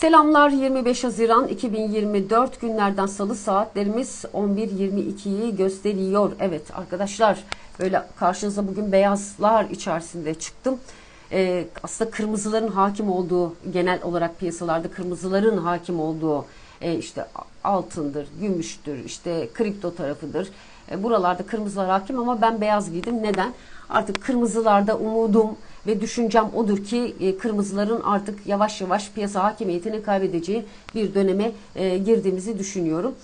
Selamlar 25 Haziran 2024 günlerden salı saatlerimiz 11.22'yi gösteriyor. Evet arkadaşlar böyle karşınıza bugün beyazlar içerisinde çıktım. Ee, aslında kırmızıların hakim olduğu genel olarak piyasalarda kırmızıların hakim olduğu e, işte altındır, gümüştür, işte kripto tarafıdır. E, buralarda kırmızılar hakim ama ben beyaz giydim. Neden? Artık kırmızılarda umudum ve düşüncem odur ki e, kırmızıların artık yavaş yavaş piyasa hakimiyetini kaybedeceği bir döneme e, girdiğimizi düşünüyorum.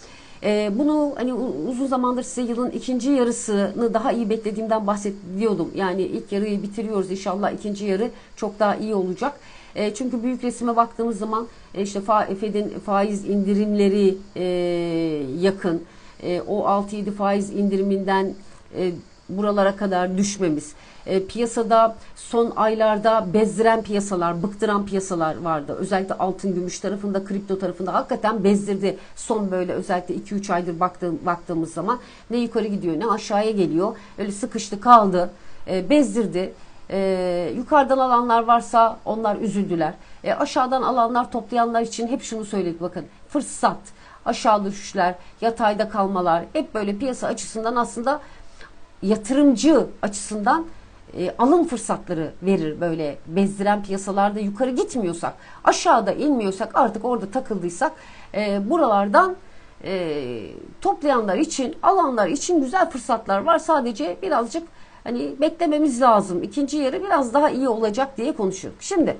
E, bunu hani uzun zamandır size yılın ikinci yarısını daha iyi beklediğimden bahsediyordum. Yani ilk yarıyı bitiriyoruz inşallah ikinci yarı çok daha iyi olacak. E, çünkü büyük resime baktığımız zaman e, işte Fed'in faiz indirimleri e, yakın. E, o 6-7 faiz indiriminden e, buralara kadar düşmemiz. E, piyasada son aylarda bezdiren piyasalar, bıktıran piyasalar vardı. Özellikle altın gümüş tarafında, kripto tarafında hakikaten bezdirdi. Son böyle özellikle 2-3 aydır baktığım, baktığımız zaman ne yukarı gidiyor ne aşağıya geliyor. Öyle sıkıştı kaldı, e, bezdirdi. E, yukarıdan alanlar varsa onlar üzüldüler. E, aşağıdan alanlar toplayanlar için hep şunu söyledik bakın. Fırsat, aşağı düşüşler, yatayda kalmalar hep böyle piyasa açısından aslında yatırımcı açısından e, alım fırsatları verir böyle. Bezdiren piyasalarda yukarı gitmiyorsak aşağıda inmiyorsak artık orada takıldıysak e, buralardan e, toplayanlar için alanlar için güzel fırsatlar var. Sadece birazcık hani beklememiz lazım. İkinci yarı biraz daha iyi olacak diye konuşuyoruz. Şimdi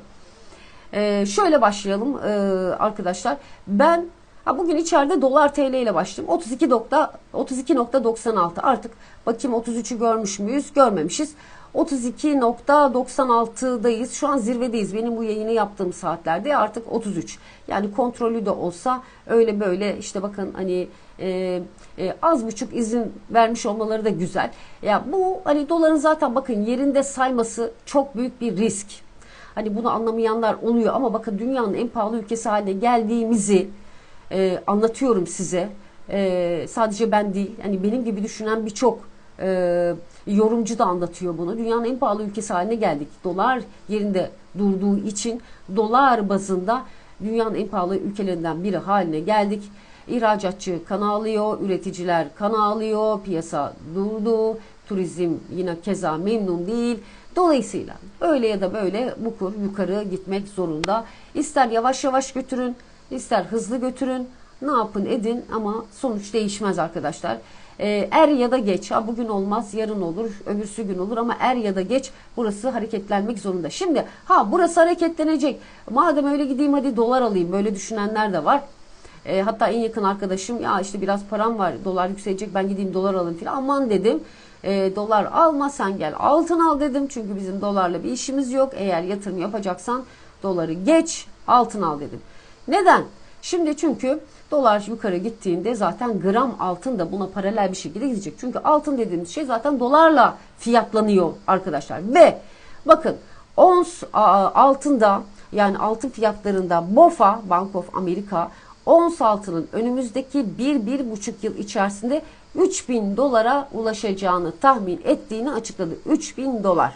ee, şöyle başlayalım ee, arkadaşlar. Ben ha bugün içeride dolar TL ile başladım. 32 nokta 32.96 artık bakayım 33'ü görmüş müyüz? Görmemişiz. 32.96'dayız. Şu an zirvedeyiz. Benim bu yayını yaptığım saatlerde artık 33. Yani kontrollü de olsa öyle böyle işte bakın hani e, e, az buçuk izin vermiş olmaları da güzel. Ya bu hani doların zaten bakın yerinde sayması çok büyük bir risk. Hani bunu anlamayanlar oluyor ama bakın dünyanın en pahalı ülkesi haline geldiğimizi e, anlatıyorum size. E, sadece ben değil, hani benim gibi düşünen birçok e, yorumcu da anlatıyor bunu. Dünyanın en pahalı ülkesi haline geldik. Dolar yerinde durduğu için dolar bazında dünyanın en pahalı ülkelerinden biri haline geldik. İhracatçı kan ağlıyor, üreticiler kan ağlıyor, piyasa durdu, turizm yine keza memnun değil. Dolayısıyla öyle ya da böyle bu kur yukarı gitmek zorunda. İster yavaş yavaş götürün, ister hızlı götürün. Ne yapın edin ama sonuç değişmez arkadaşlar. Ee, er ya da geç, ha bugün olmaz, yarın olur, öbürsü gün olur ama er ya da geç burası hareketlenmek zorunda. Şimdi ha burası hareketlenecek. Madem öyle gideyim hadi dolar alayım. Böyle düşünenler de var. E, hatta en yakın arkadaşım ya işte biraz param var dolar yükselecek ben gideyim dolar alayım filan aman dedim. E, dolar alma sen gel altın al dedim. Çünkü bizim dolarla bir işimiz yok. Eğer yatırım yapacaksan doları geç altın al dedim. Neden? Şimdi çünkü dolar yukarı gittiğinde zaten gram altın da buna paralel bir şekilde gidecek. Çünkü altın dediğimiz şey zaten dolarla fiyatlanıyor arkadaşlar. Ve bakın ons altında yani altın fiyatlarında BOFA Bank of America ons altının önümüzdeki 1-1,5 yıl içerisinde 3000 dolara ulaşacağını tahmin ettiğini açıkladı. 3000 dolar.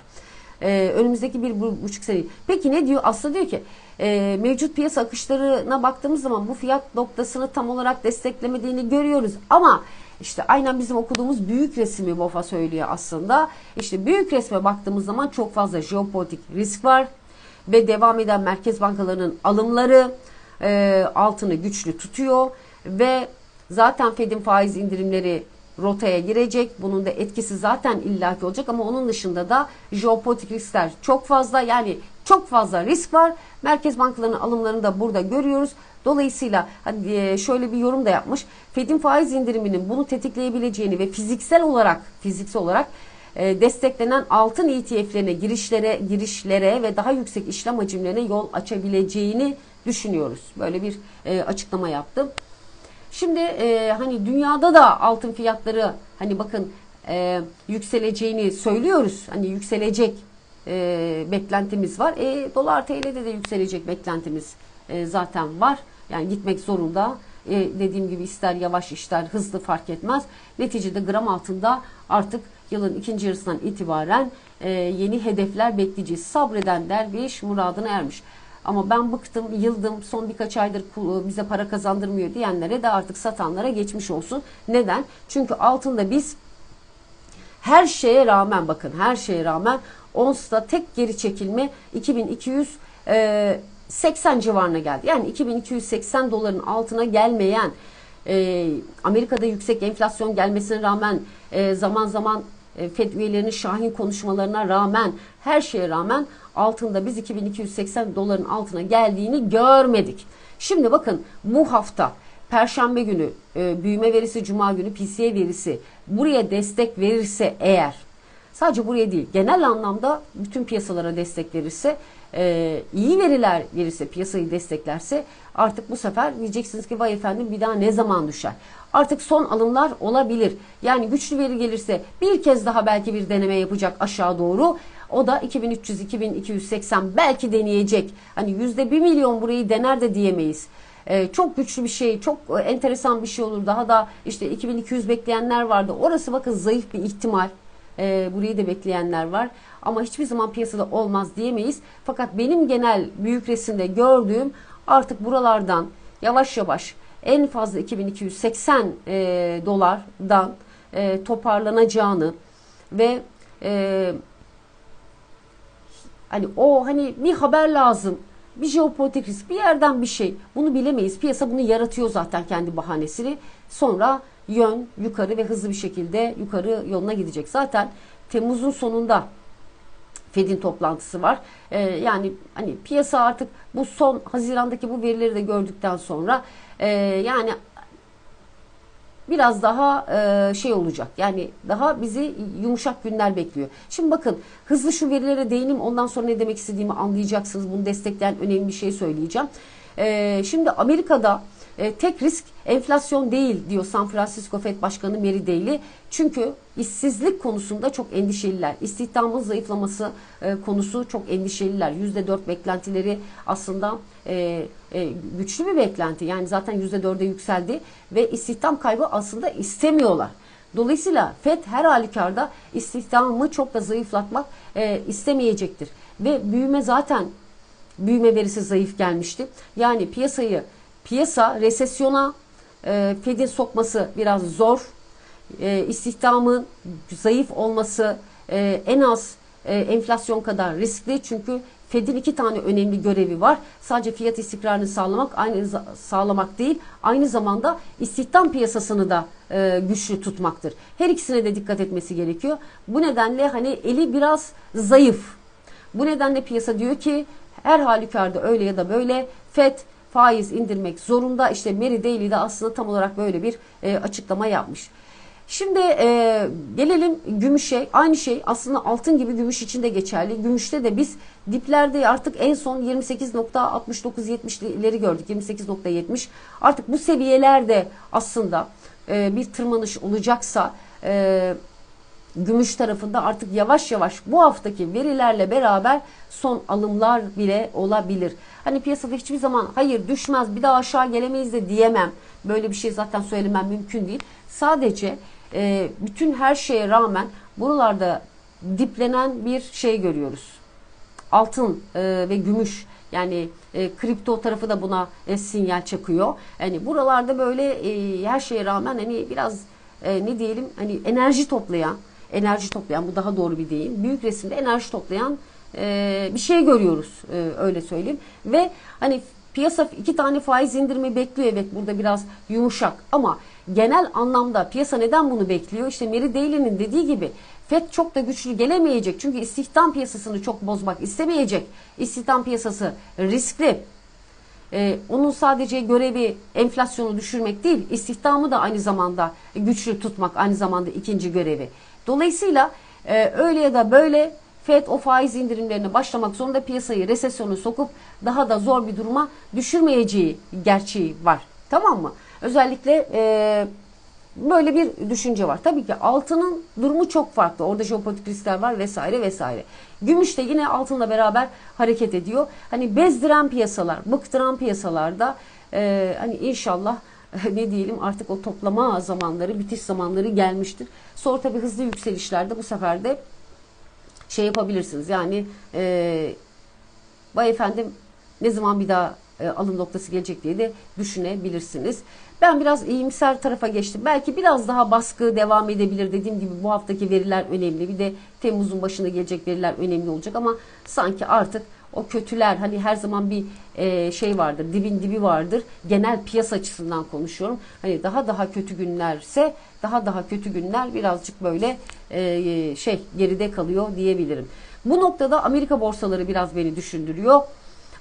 Ee, önümüzdeki bir bu- buçuk sene. Peki ne diyor? Aslında diyor ki e, mevcut piyasa akışlarına baktığımız zaman bu fiyat noktasını tam olarak desteklemediğini görüyoruz. Ama işte aynen bizim okuduğumuz büyük resmi BOFA söylüyor aslında. İşte büyük resme baktığımız zaman çok fazla jeopolitik risk var ve devam eden merkez bankalarının alımları e, altını güçlü tutuyor ve zaten Fed'in faiz indirimleri rotaya girecek. Bunun da etkisi zaten illaki olacak ama onun dışında da jeopolitik riskler çok fazla. Yani çok fazla risk var. Merkez bankalarının alımlarını da burada görüyoruz. Dolayısıyla hani e, şöyle bir yorum da yapmış. Fed'in faiz indiriminin bunu tetikleyebileceğini ve fiziksel olarak fiziksel olarak e, desteklenen altın ETF'lerine girişlere girişlere ve daha yüksek işlem hacimlerine yol açabileceğini düşünüyoruz. Böyle bir e, açıklama yaptım. Şimdi e, hani dünyada da altın fiyatları hani bakın e, yükseleceğini söylüyoruz. Hani yükselecek e, beklentimiz var. E, dolar TL'de de yükselecek beklentimiz e, zaten var. Yani gitmek zorunda. E, dediğim gibi ister yavaş ister hızlı fark etmez. Neticede gram altında artık yılın ikinci yarısından itibaren e, yeni hedefler bekleyeceğiz. Sabreden derviş muradına ermiş. Ama ben bıktım, yıldım, son birkaç aydır bize para kazandırmıyor diyenlere de artık satanlara geçmiş olsun. Neden? Çünkü altında biz her şeye rağmen bakın her şeye rağmen onsta tek geri çekilme 2280 civarına geldi. Yani 2280 doların altına gelmeyen e, Amerika'da yüksek enflasyon gelmesine rağmen e, zaman zaman e, FED üyelerinin şahin konuşmalarına rağmen her şeye rağmen altında biz 2280 doların altına geldiğini görmedik. Şimdi bakın bu hafta Perşembe günü e, büyüme verisi, Cuma günü PCE verisi buraya destek verirse eğer sadece buraya değil genel anlamda bütün piyasalara destek verirse e, iyi veriler verirse piyasayı desteklerse artık bu sefer diyeceksiniz ki vay efendim bir daha ne zaman düşer? Artık son alımlar olabilir. Yani güçlü veri gelirse bir kez daha belki bir deneme yapacak aşağı doğru. O da 2300-2280 belki deneyecek. Hani yüzde bir milyon burayı dener de diyemeyiz. Ee, çok güçlü bir şey, çok e, enteresan bir şey olur. Daha da işte 2200 bekleyenler vardı. Orası bakın zayıf bir ihtimal. Ee, burayı da bekleyenler var. Ama hiçbir zaman piyasada olmaz diyemeyiz. Fakat benim genel büyük resimde gördüğüm artık buralardan yavaş yavaş en fazla 2280 e, dolardan e, toparlanacağını ve e, hani o hani bir haber lazım bir jeopolitik risk bir yerden bir şey. Bunu bilemeyiz. Piyasa bunu yaratıyor zaten kendi bahanesini. Sonra yön yukarı ve hızlı bir şekilde yukarı yoluna gidecek. Zaten Temmuz'un sonunda Fed'in toplantısı var. Ee, yani hani piyasa artık bu son Haziran'daki bu verileri de gördükten sonra e, yani biraz daha e, şey olacak. Yani daha bizi yumuşak günler bekliyor. Şimdi bakın hızlı şu verilere değinim ondan sonra ne demek istediğimi anlayacaksınız. Bunu destekleyen önemli bir şey söyleyeceğim. E, şimdi Amerika'da e, tek risk enflasyon değil diyor San Francisco Fed Başkanı Mary Daly. Çünkü işsizlik konusunda çok endişeliler. İstihdamın zayıflaması e, konusu çok endişeliler. %4 beklentileri aslında e, güçlü bir beklenti. Yani zaten %4'e yükseldi ve istihdam kaybı aslında istemiyorlar. Dolayısıyla FED her halükarda istihdamı çok da zayıflatmak e, istemeyecektir. Ve büyüme zaten büyüme verisi zayıf gelmişti. Yani piyasayı piyasa resesyona e, Fed'in sokması biraz zor. E, istihdamın zayıf olması e, en az e, enflasyon kadar riskli. Çünkü Fed'in iki tane önemli görevi var. Sadece fiyat istikrarını sağlamak, aynı sağlamak değil, aynı zamanda istihdam piyasasını da e, güçlü tutmaktır. Her ikisine de dikkat etmesi gerekiyor. Bu nedenle hani eli biraz zayıf. Bu nedenle piyasa diyor ki her halükarda öyle ya da böyle Fed faiz indirmek zorunda. İşte Mary Daly de aslında tam olarak böyle bir e, açıklama yapmış. Şimdi e, gelelim gümüşe. Aynı şey aslında altın gibi gümüş için de geçerli. Gümüşte de biz diplerde artık en son 28.69-70'leri gördük. 28.70. Artık bu seviyelerde aslında e, bir tırmanış olacaksa e, gümüş tarafında artık yavaş yavaş bu haftaki verilerle beraber son alımlar bile olabilir. Hani piyasada hiçbir zaman hayır düşmez bir daha aşağı gelemeyiz de diyemem. Böyle bir şey zaten söylemem mümkün değil. Sadece e, bütün her şeye rağmen buralarda diplenen bir şey görüyoruz. Altın e, ve gümüş yani e, kripto tarafı da buna e, sinyal çakıyor. Yani buralarda böyle e, her şeye rağmen hani biraz e, ne diyelim hani enerji toplayan enerji toplayan bu daha doğru bir deyim. Büyük resimde enerji toplayan e, bir şey görüyoruz e, öyle söyleyeyim. Ve hani piyasa iki tane faiz indirimi bekliyor evet burada biraz yumuşak ama genel anlamda piyasa neden bunu bekliyor? İşte Mary Daly'nin dediği gibi FED çok da güçlü gelemeyecek. Çünkü istihdam piyasasını çok bozmak istemeyecek. İstihdam piyasası riskli. Ee, onun sadece görevi enflasyonu düşürmek değil, istihdamı da aynı zamanda güçlü tutmak aynı zamanda ikinci görevi. Dolayısıyla e, öyle ya da böyle FED o faiz indirimlerine başlamak zorunda piyasayı resesyonu sokup daha da zor bir duruma düşürmeyeceği gerçeği var. Tamam mı? Özellikle e, böyle bir düşünce var. Tabii ki altının durumu çok farklı. Orada jeopolitik riskler var vesaire vesaire. Gümüş de yine altınla beraber hareket ediyor. Hani bezdiren piyasalar, bıktıran piyasalarda e, hani inşallah ne diyelim artık o toplama zamanları, bitiş zamanları gelmiştir. Sonra tabii hızlı yükselişlerde bu sefer de şey yapabilirsiniz. Yani e, vay efendim ne zaman bir daha e, alım noktası gelecek diye de düşünebilirsiniz. Ben biraz iyimser tarafa geçtim. Belki biraz daha baskı devam edebilir. Dediğim gibi bu haftaki veriler önemli. Bir de Temmuz'un başında gelecek veriler önemli olacak ama sanki artık o kötüler hani her zaman bir e, şey vardır dibin dibi vardır. Genel piyasa açısından konuşuyorum. Hani daha daha kötü günlerse daha daha kötü günler birazcık böyle e, şey geride kalıyor diyebilirim. Bu noktada Amerika borsaları biraz beni düşündürüyor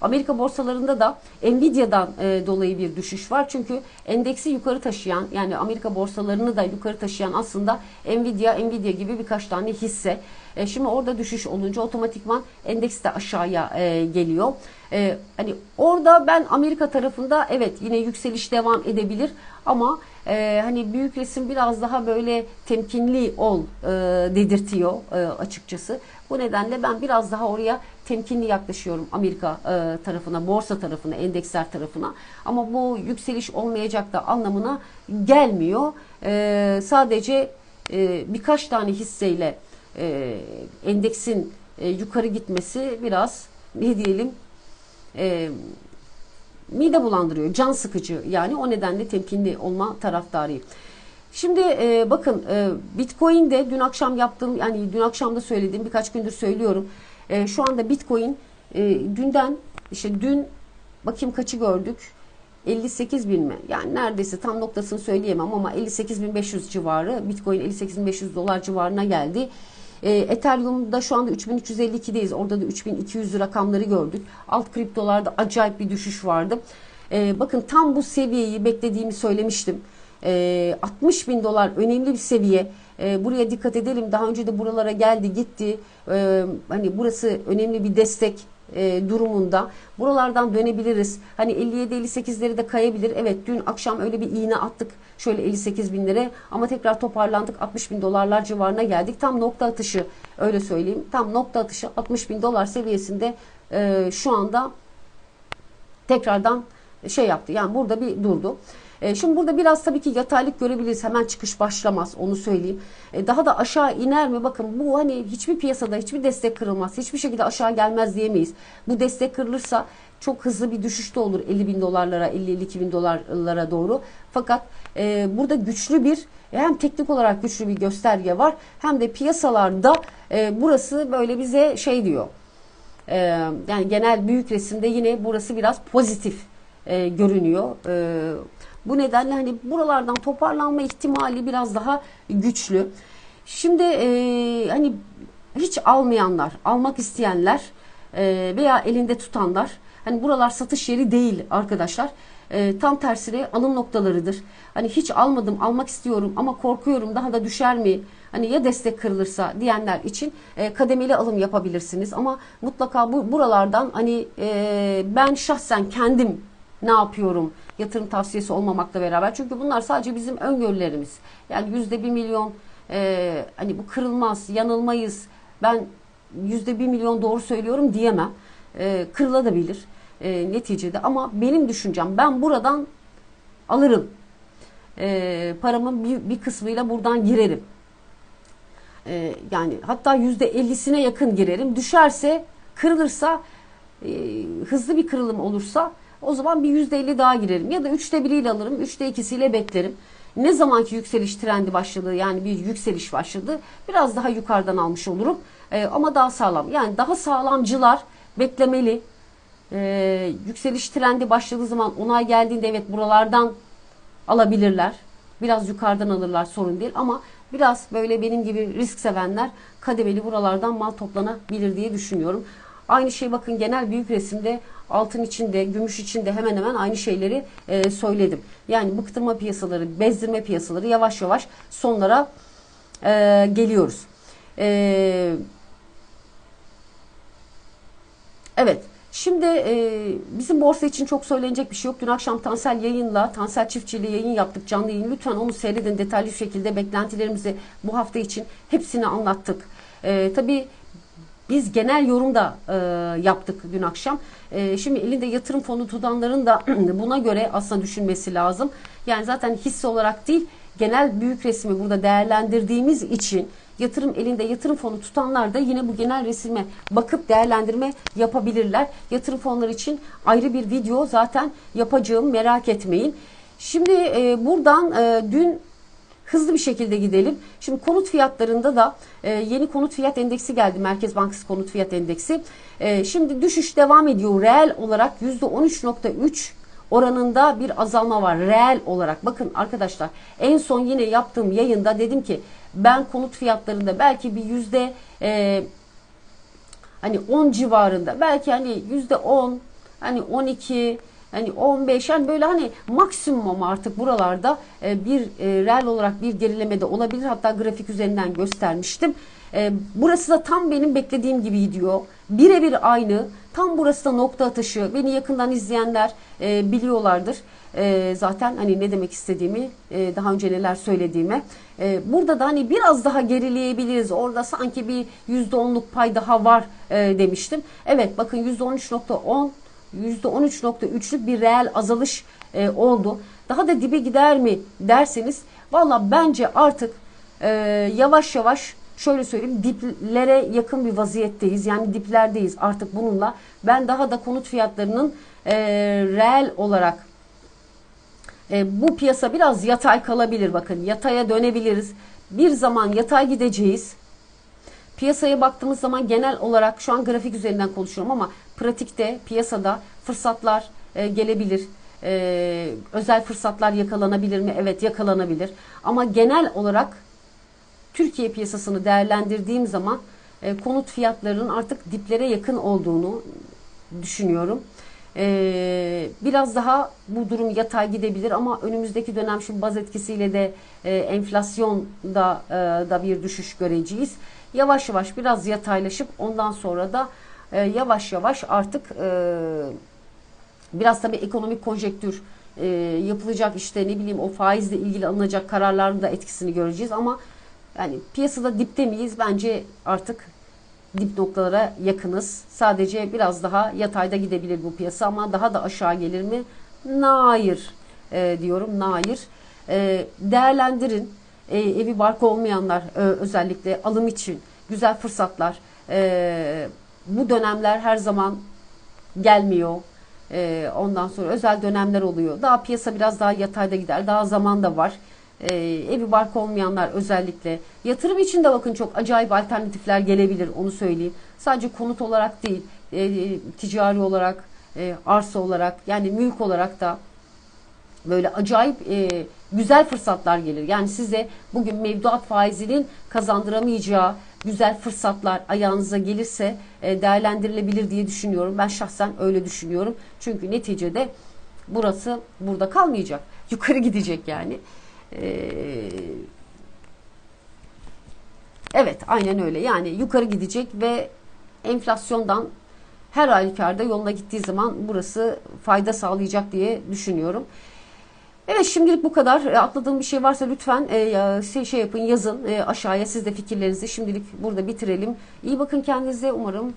Amerika borsalarında da Nvidia'dan e, dolayı bir düşüş var. Çünkü endeksi yukarı taşıyan yani Amerika borsalarını da yukarı taşıyan aslında Nvidia, Nvidia gibi birkaç tane hisse. E, şimdi orada düşüş olunca otomatikman endeks de aşağıya e, geliyor. E, hani orada ben Amerika tarafında evet yine yükseliş devam edebilir ama e, hani büyük resim biraz daha böyle temkinli ol e, dedirtiyor e, açıkçası. Bu nedenle ben biraz daha oraya temkinli yaklaşıyorum Amerika e, tarafına, borsa tarafına, endeksler tarafına. Ama bu yükseliş olmayacak da anlamına gelmiyor. E, sadece e, birkaç tane hisseyle e, endeksin e, yukarı gitmesi biraz ne diyelim e, mide bulandırıyor, can sıkıcı. Yani o nedenle temkinli olma taraftarıyım. Şimdi e, bakın e, Bitcoin'de dün akşam yaptığım yani dün akşam da söylediğim birkaç gündür söylüyorum. E, şu anda Bitcoin e, dünden işte dün bakayım kaçı gördük? 58 bin mi? Yani neredeyse tam noktasını söyleyemem ama 58.500 civarı Bitcoin 58.500 dolar civarına geldi. E, Ethereum'da şu anda 3352'deyiz. Orada da 3200 rakamları gördük. Alt kriptolarda acayip bir düşüş vardı. E, bakın tam bu seviyeyi beklediğimi söylemiştim. E, 60 bin dolar önemli bir seviye. E, buraya dikkat edelim. Daha önce de buralara geldi gitti. E, hani burası önemli bir destek e, durumunda. Buralardan dönebiliriz. Hani 57-58'leri de kayabilir. Evet dün akşam öyle bir iğne attık. Şöyle 58 binlere ama tekrar toparlandık. 60 bin dolarlar civarına geldik. Tam nokta atışı öyle söyleyeyim. Tam nokta atışı 60 bin dolar seviyesinde e, şu anda tekrardan şey yaptı. Yani burada bir durdu. E, şimdi burada biraz tabii ki yataylık görebiliriz. Hemen çıkış başlamaz onu söyleyeyim. E, daha da aşağı iner mi? Bakın bu hani hiçbir piyasada hiçbir destek kırılmaz. Hiçbir şekilde aşağı gelmez diyemeyiz. Bu destek kırılırsa çok hızlı bir düşüş de olur 50 bin dolarlara 50-52 bin dolarlara doğru. Fakat e, burada güçlü bir hem teknik olarak güçlü bir gösterge var hem de piyasalarda e, burası böyle bize şey diyor. E, yani genel büyük resimde yine burası biraz pozitif e, görünüyor. E, bu nedenle hani buralardan toparlanma ihtimali biraz daha güçlü. Şimdi e, hani hiç almayanlar, almak isteyenler e, veya elinde tutanlar hani buralar satış yeri değil arkadaşlar. E, tam tersine alım noktalarıdır. Hani hiç almadım, almak istiyorum ama korkuyorum daha da düşer mi? Hani ya destek kırılırsa diyenler için e, kademeli alım yapabilirsiniz ama mutlaka bu buralardan hani e, ben şahsen kendim ne yapıyorum? Yatırım tavsiyesi olmamakla beraber. Çünkü bunlar sadece bizim öngörülerimiz. Yani yüzde bir milyon e, hani bu kırılmaz, yanılmayız. Ben yüzde bir milyon doğru söylüyorum diyemem. E, kırılabilir e, neticede ama benim düşüncem ben buradan alırım. E, paramın bir, bir kısmıyla buradan girerim. E, yani hatta yüzde ellisine yakın girerim. Düşerse, kırılırsa, e, hızlı bir kırılım olursa o zaman bir yüzde elli daha girerim. Ya da üçte biriyle alırım, üçte ikisiyle beklerim. Ne zamanki yükseliş trendi başladı yani bir yükseliş başladı biraz daha yukarıdan almış olurum. E, ama daha sağlam yani daha sağlamcılar beklemeli. E, yükseliş trendi başladığı zaman onay geldiğinde evet buralardan alabilirler. Biraz yukarıdan alırlar sorun değil ama biraz böyle benim gibi risk sevenler kademeli buralardan mal toplanabilir diye düşünüyorum. Aynı şey bakın genel büyük resimde altın içinde, gümüş içinde hemen hemen aynı şeyleri e, söyledim. Yani bıktırma piyasaları, bezdirme piyasaları yavaş yavaş sonlara e, geliyoruz. E, evet. Şimdi e, bizim borsa için çok söylenecek bir şey yok. Dün akşam Tansel yayınla, Tansel çiftçiliği yayın yaptık canlı yayın. Lütfen onu seyredin detaylı şekilde beklentilerimizi bu hafta için hepsini anlattık. E, tabii biz genel yorum da e, yaptık dün akşam. E, şimdi elinde yatırım fonu tutanların da buna göre aslında düşünmesi lazım. Yani zaten hisse olarak değil genel büyük resmi burada değerlendirdiğimiz için yatırım elinde yatırım fonu tutanlar da yine bu genel resime bakıp değerlendirme yapabilirler. Yatırım fonları için ayrı bir video zaten yapacağım merak etmeyin. Şimdi e, buradan e, dün hızlı bir şekilde gidelim. Şimdi konut fiyatlarında da e, yeni konut fiyat endeksi geldi. Merkez Bankası konut fiyat endeksi. E, şimdi düşüş devam ediyor. Reel olarak %13.3 oranında bir azalma var. Reel olarak. Bakın arkadaşlar en son yine yaptığım yayında dedim ki ben konut fiyatlarında belki bir yüzde e, hani 10 civarında belki hani yüzde 10 hani 12 hani 15 yani böyle hani maksimum artık buralarda e, bir e, reel olarak bir gerileme de olabilir. Hatta grafik üzerinden göstermiştim. E, burası da tam benim beklediğim gibi gidiyor. Birebir aynı. Tam burası da nokta atışı. Beni yakından izleyenler biliyorlardır. Zaten hani ne demek istediğimi, daha önce neler söylediğimi. Burada da hani biraz daha gerileyebiliriz. Orada sanki bir %10'luk pay daha var demiştim. Evet bakın %13.10 %13.3'lük bir reel azalış e, oldu. Daha da dibe gider mi derseniz valla bence artık e, yavaş yavaş şöyle söyleyeyim diplere yakın bir vaziyetteyiz. Yani diplerdeyiz artık bununla. Ben daha da konut fiyatlarının e, reel olarak e, bu piyasa biraz yatay kalabilir. Bakın yataya dönebiliriz. Bir zaman yatay gideceğiz. Piyasaya baktığımız zaman genel olarak şu an grafik üzerinden konuşuyorum ama pratikte piyasada fırsatlar e, gelebilir. E, özel fırsatlar yakalanabilir mi? Evet yakalanabilir. Ama genel olarak Türkiye piyasasını değerlendirdiğim zaman e, konut fiyatlarının artık diplere yakın olduğunu düşünüyorum. E, biraz daha bu durum yatay gidebilir ama önümüzdeki dönem şu baz etkisiyle de e, enflasyonda e, da bir düşüş göreceğiz. Yavaş yavaş biraz yataylaşıp ondan sonra da e, yavaş yavaş artık e, biraz tabii ekonomik konjektür e, yapılacak işte ne bileyim o faizle ilgili alınacak kararların da etkisini göreceğiz ama yani piyasada dipte miyiz? Bence artık dip noktalara yakınız. Sadece biraz daha yatayda gidebilir bu piyasa ama daha da aşağı gelir mi? Hayır e, diyorum. Hayır. E, değerlendirin. E, evi barkı olmayanlar e, özellikle alım için güzel fırsatlar. E, bu dönemler her zaman gelmiyor. E, ondan sonra özel dönemler oluyor. Daha piyasa biraz daha yatayda gider. Daha zaman da var e, evi barkı olmayanlar özellikle yatırım için de bakın çok acayip alternatifler gelebilir onu söyleyeyim. Sadece konut olarak değil e, ticari olarak e, arsa olarak yani mülk olarak da böyle acayip e, güzel fırsatlar gelir. Yani size bugün mevduat faizinin kazandıramayacağı güzel fırsatlar ayağınıza gelirse e, değerlendirilebilir diye düşünüyorum. Ben şahsen öyle düşünüyorum. Çünkü neticede burası burada kalmayacak. Yukarı gidecek yani. Ee, evet aynen öyle. Yani yukarı gidecek ve enflasyondan her halükarda yoluna gittiği zaman burası fayda sağlayacak diye düşünüyorum. Evet şimdilik bu kadar. E, atladığım bir şey varsa lütfen e, şey, yapın yazın e, aşağıya siz de fikirlerinizi şimdilik burada bitirelim. İyi bakın kendinize umarım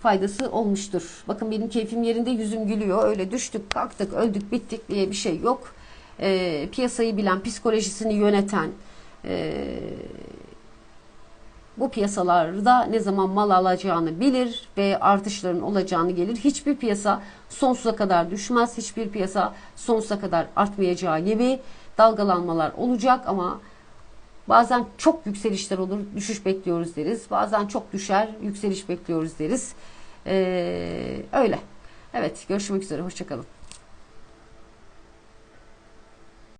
faydası olmuştur. Bakın benim keyfim yerinde yüzüm gülüyor. Öyle düştük kalktık öldük bittik diye bir şey yok e, piyasayı bilen, psikolojisini yöneten, bu piyasalarda ne zaman mal alacağını bilir ve artışların olacağını gelir. Hiçbir piyasa sonsuza kadar düşmez. Hiçbir piyasa sonsuza kadar artmayacağı gibi dalgalanmalar olacak ama bazen çok yükselişler olur, düşüş bekliyoruz deriz. Bazen çok düşer, yükseliş bekliyoruz deriz. Ee, öyle. Evet, görüşmek üzere. Hoşçakalın.